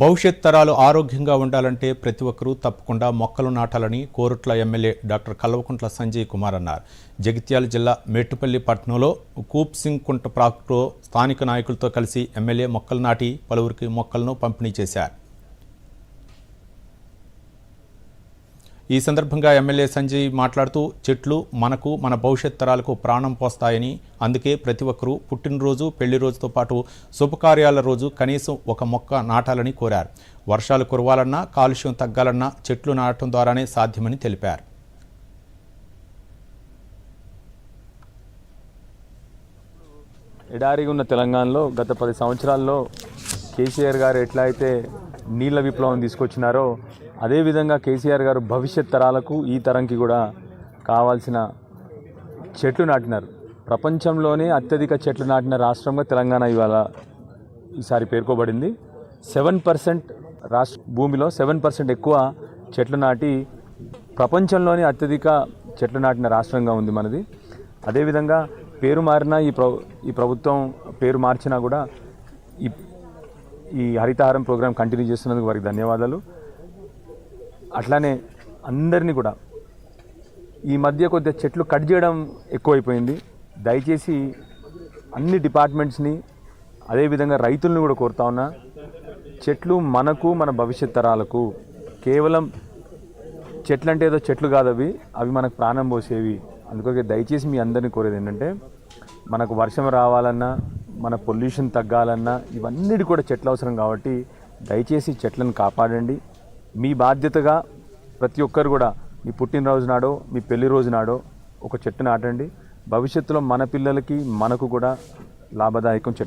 భవిష్యత్ తరాలు ఆరోగ్యంగా ఉండాలంటే ప్రతి ఒక్కరూ తప్పకుండా మొక్కలు నాటాలని కోరుట్ల ఎమ్మెల్యే డాక్టర్ కల్వకుంట్ల సంజయ్ కుమార్ అన్నారు. జగిత్యాల జిల్లా మేట్టుపల్లి పట్టణంలో కూప్ సింగ్ కుంట ప్రాక్లో స్థానిక నాయకులతో కలిసి ఎమ్మెల్యే మొక్కలు నాటి పలువురికి మొక్కలను పంపిణీ చేశారు. ఈ సందర్భంగా ఎమ్మెల్యే సంజయ్ మాట్లాడుతూ చెట్లు మనకు మన భవిష్యత్ తరాలకు ప్రాణం పోస్తాయని అందుకే ప్రతి ఒక్కరూ పుట్టినరోజు పెళ్ళి రోజుతో పాటు శుభకార్యాల రోజు కనీసం ఒక మొక్క నాటాలని కోరారు. వర్షాలు కురవాలన్నా కాలుష్యం తగ్గాలన్నా చెట్లు నాటడం ద్వారానే సాధ్యమని తెలిపారు. ఎడారిగా ఉన్న తెలంగాణలో గత పది సంవత్సరాల్లో కేసీఆర్ గారు ఎట్లా అయితే నీళ్ళ విప్లవం తీసుకొచ్చినారో అదేవిధంగా కేసీఆర్ గారు భవిష్యత్ తరాలకు ఈ తరంకి కూడా కావాల్సిన చెట్లు నాటినారు. ప్రపంచంలోనే అత్యధిక చెట్లు నాటిన రాష్ట్రంగా తెలంగాణ ఇవాళ ఈసారి పేర్కోబడింది. సెవెన్ పర్సెంట్ రాష్ట్ర భూమిలో సెవెన్ పర్సెంట్ ఎక్కువ చెట్లు నాటి ప్రపంచంలోనే అత్యధిక చెట్లు నాటిన రాష్ట్రంగా ఉంది మనది. అదేవిధంగా పేరు మారినా ఈ ప్ర ఈ ప్రభుత్వం పేరు మార్చినా కూడా ఈ ఈ హరితహారం ప్రోగ్రాం కంటిన్యూ చేస్తున్నందుకు వారికి ధన్యవాదాలు. అట్లానే అందరినీ కూడా ఈ మధ్య కొద్దిగా చెట్లు కట్ చేయడం ఎక్కువైపోయింది. దయచేసి అన్ని డిపార్ట్మెంట్స్ని అదేవిధంగా రైతులను కూడా కోరుతా ఉన్నా చెట్లు మనకు మన భవిష్యత్ తరాలకు కేవలం చెట్లు అంటే ఏదో చెట్లు కాదు అవి అవి మనకు ప్రాణం పోసేవి. అందుకే దయచేసి మీ అందరినీ కోరేది ఏంటంటే మనకు వర్షం రావాలన్నా మన పొల్యూషన్ తగ్గాలన్నా ఇవన్నిటి కూడా చెట్లు అవసరం కాబట్టి దయచేసి చెట్లను కాపాడండి. మీ బాధ్యతగా ప్రతి ఒక్కరు కూడా మీ పుట్టినరోజు నాడో మీ పెళ్ళి రోజు నాడో ఒక చెట్టు నాటండి. భవిష్యత్తులో మన పిల్లలకి మనకు కూడా లాభదాయకం చెట్లు